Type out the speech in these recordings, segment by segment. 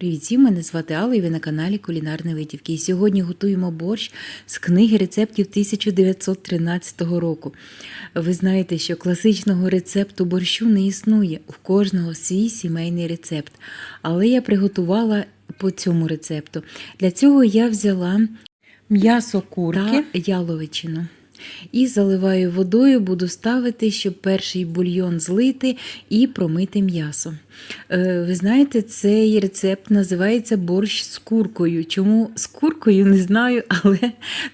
Привіт, всім, мене звати Алла і ви на каналі Кулінарні Витівки. І сьогодні готуємо борщ з книги рецептів 1913 року. Ви знаєте, що класичного рецепту борщу не існує, у кожного свій сімейний рецепт. Але я приготувала по цьому рецепту. Для цього я взяла м'ясо курки та яловичину. І заливаю водою, буду ставити, щоб перший бульйон злити і промити м'ясо. Е, Ви знаєте, цей рецепт називається борщ з куркою. Чому з куркою не знаю, але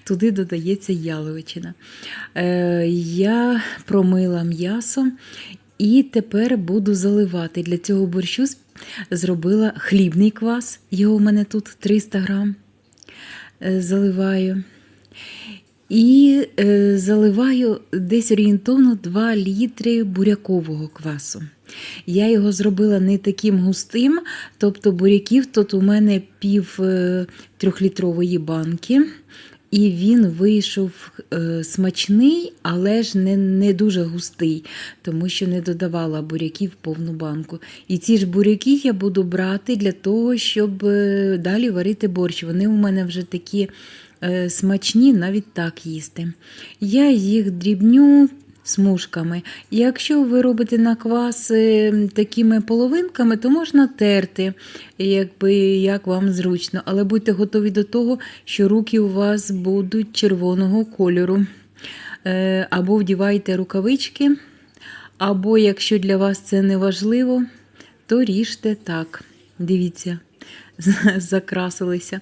туди додається яловичина. Е, Я промила м'ясо і тепер буду заливати. Для цього борщу зробила хлібний квас, його у мене тут 300 грам. Е, Заливаю. І е, заливаю десь орієнтовно 2 літри бурякового квасу. Я його зробила не таким густим, тобто буряків тут у мене пів е, трьохлітрової банки. І він вийшов е, смачний, але ж не не дуже густий, тому що не додавала буряків повну банку. І ці ж буряки я буду брати для того, щоб е, далі варити борщ. Вони у мене вже такі смачні, навіть так їсти. Я їх дрібню. Смужками. Якщо ви робите на квас е, такими половинками, то можна терти, якби як вам зручно, але будьте готові до того, що руки у вас будуть червоного кольору. Е, Або вдівайте рукавички, або, якщо для вас це не важливо, то ріжте так. Дивіться, закрасилися.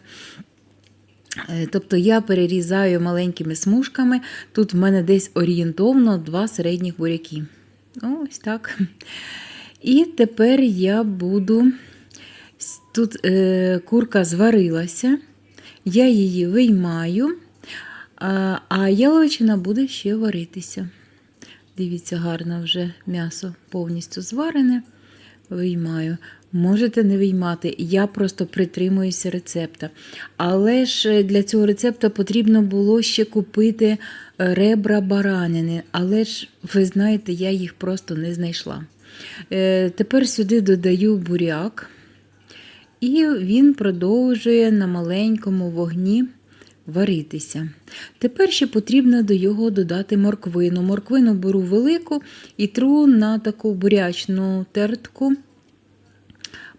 Е, Тобто я перерізаю маленькими смужками. Тут в мене десь орієнтовно два середніх буряки. Ось так. І тепер я буду. Тут е, курка зварилася, я її виймаю, а, яловичина буде ще варитися. Дивіться, гарно вже м'ясо повністю зварене. Виймаю. Можете не виймати, я просто притримуюся рецепта. Але ж для цього рецепта потрібно було ще купити ребра баранини. Але ж, ви знаєте, я їх просто не знайшла. Е, Тепер сюди додаю буряк, і він продовжує на маленькому вогні варитися. Тепер ще потрібно до його додати морквину. Морквину беру велику і тру на таку бурячну тертку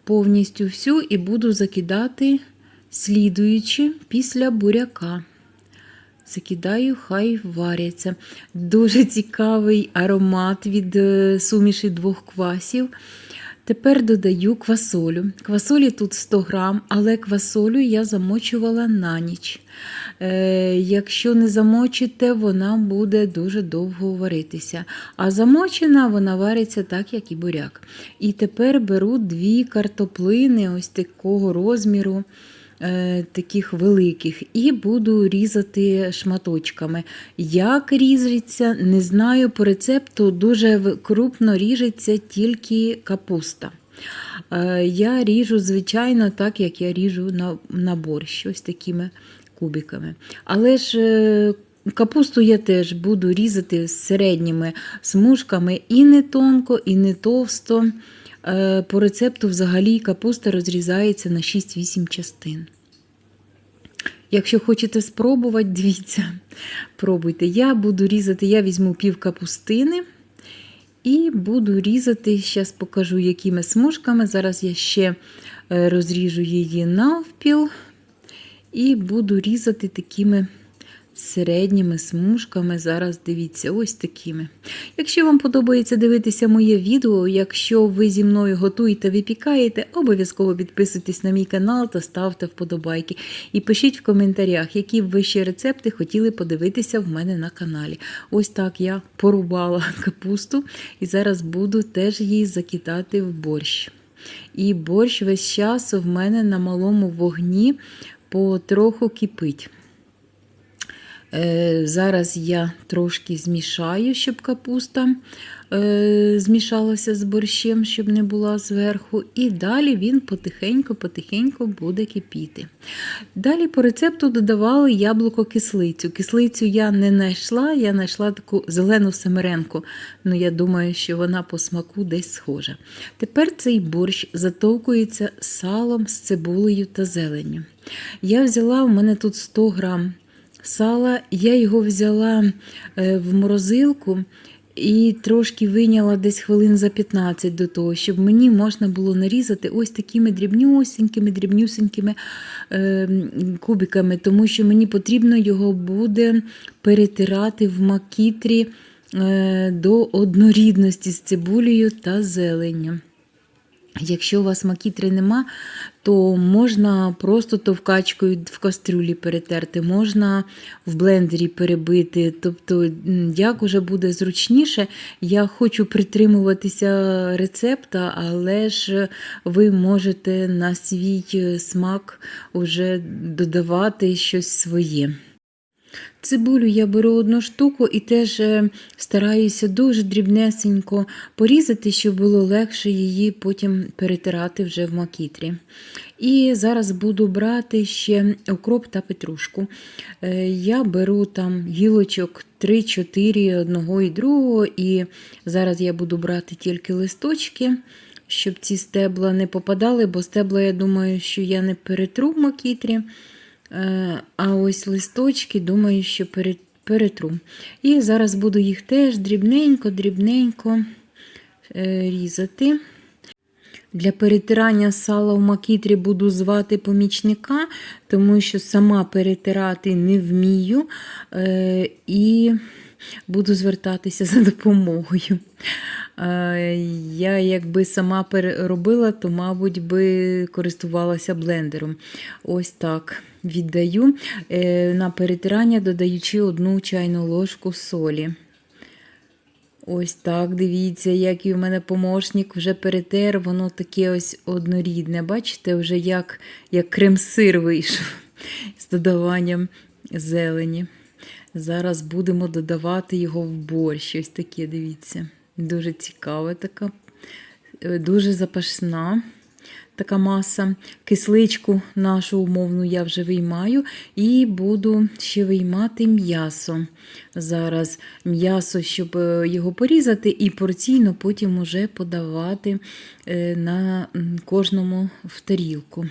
повністю всю і буду закидати, слідуючи після буряка. Закидаю, хай варяться. Дуже цікавий аромат від е, суміші двох квасів. Тепер додаю квасолю. Квасолі тут 100 грам, але квасолю я замочувала на ніч. Е, Якщо не замочите, вона буде дуже довго варитися. А замочена вона вариться так, як і буряк. І тепер беру дві картоплини ось такого розміру. Е, Таких великих, і буду різати шматочками. Як ріжеться, не знаю по рецепту, дуже крупно ріжеться тільки капуста. Е, Я ріжу, звичайно, так, як я ріжу на, на борщ, ось такими кубиками. Але ж е, капусту я теж буду різати середніми смужками і не тонко, і не товсто. Е, По рецепту взагалі капуста розрізається на 6-8 частин. Якщо хочете спробувати, дивіться, пробуйте. Я буду різати, я візьму пів капустини і буду різати, зараз покажу, якими смужками. Зараз я ще е, розріжу її навпіл і буду різати такими середніми смужками. Зараз дивіться, ось такими. Якщо вам подобається дивитися моє відео, якщо ви зі мною готуєте, випікаєте, обов'язково підписуйтесь на мій канал та ставте вподобайки. І пишіть в коментарях, які б ви ще рецепти хотіли подивитися в мене на каналі. Ось так я порубала капусту і зараз буду теж її закидати в борщ. І борщ весь час в мене на малому вогні потроху кипить. Е, Зараз я трошки змішаю, щоб капуста е, змішалася з борщем, щоб не була зверху. І далі він потихеньку-потихеньку буде кипіти. Далі по рецепту додавали яблуко-кислицю. Кислицю я не знайшла, я знайшла таку зелену семеренку. Ну, я думаю, що вона по смаку десь схожа. Тепер цей борщ затовкується салом з цибулею та зеленню. Я взяла, у мене тут 100 грам сала, я його взяла е, в морозилку і трошки виняла десь хвилин за 15 до того, щоб мені можна було нарізати ось такими дрібнюсінькими, дрібнюсінькими е, кубиками, тому що мені потрібно його буде перетирати в макітрі е, до однорідності з цибулею та зеленню. Якщо у вас макітри нема, то можна просто товкачкою в кастрюлі перетерти, можна в блендері перебити. Тобто, як уже буде зручніше, я хочу притримуватися рецепта, але ж ви можете на свій е, смак вже додавати щось своє. Цибулю я беру одну штуку і теж е, стараюся дуже дрібнесенько порізати, щоб було легше її потім перетирати вже в макітрі. І зараз буду брати ще укроп та петрушку. Е, Я беру там гілочок 3-4 одного і другого, і зараз я буду брати тільки листочки. Щоб ці стебла не попадали, бо стебла, я думаю, що я не перетру в макітрі. Е, А ось листочки, думаю, що перетру. І зараз буду їх теж дрібненько-дрібненько е, різати. Для перетирання сала в макітрі буду звати помічника, тому що сама перетирати не вмію. Е, І буду звертатися за допомогою. Я якби сама переробила, то, мабуть, би користувалася блендером. Ось так віддаю Е, на перетирання, додаючи одну чайну ложку солі. Ось так, дивіться, який у мене помощник вже перетер, воно таке ось однорідне. Бачите, вже як, як крем-сир вийшов з додаванням зелені. Зараз будемо додавати його в борщ. Ось таке, дивіться. Дуже цікава така, е, дуже запашна така маса. Кисличку нашу умовну я вже виймаю і буду ще виймати м'ясо. Зараз м'ясо, щоб е, його порізати, і порційно потім уже подавати е, на кожному в тарілку.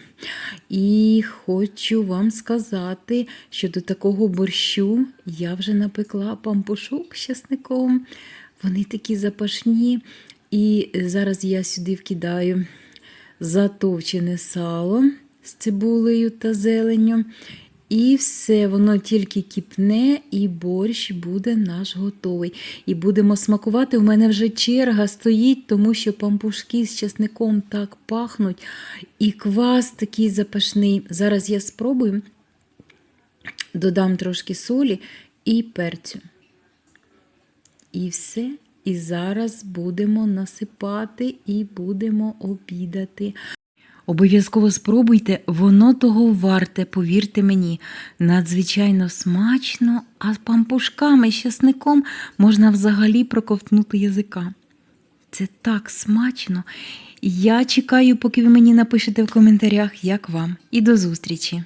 І хочу вам сказати, що до такого борщу я вже напекла пампушок з часником. Вони такі запашні. І зараз я сюди вкидаю затовчене сало з цибулею та зеленню. І все, воно тільки кипне, і борщ буде наш готовий. І будемо смакувати. У мене вже черга стоїть, тому що пампушки з часником так пахнуть. І квас такий запашний. Зараз я спробую, додам трошки солі і перцю. І все. І зараз будемо насипати і будемо обідати. Обов'язково спробуйте, воно того варте, повірте мені, надзвичайно смачно, а з пампушками, з часником можна взагалі проковтнути язика. Це так смачно. Я чекаю, поки ви мені напишете в коментарях, як вам. І до зустрічі!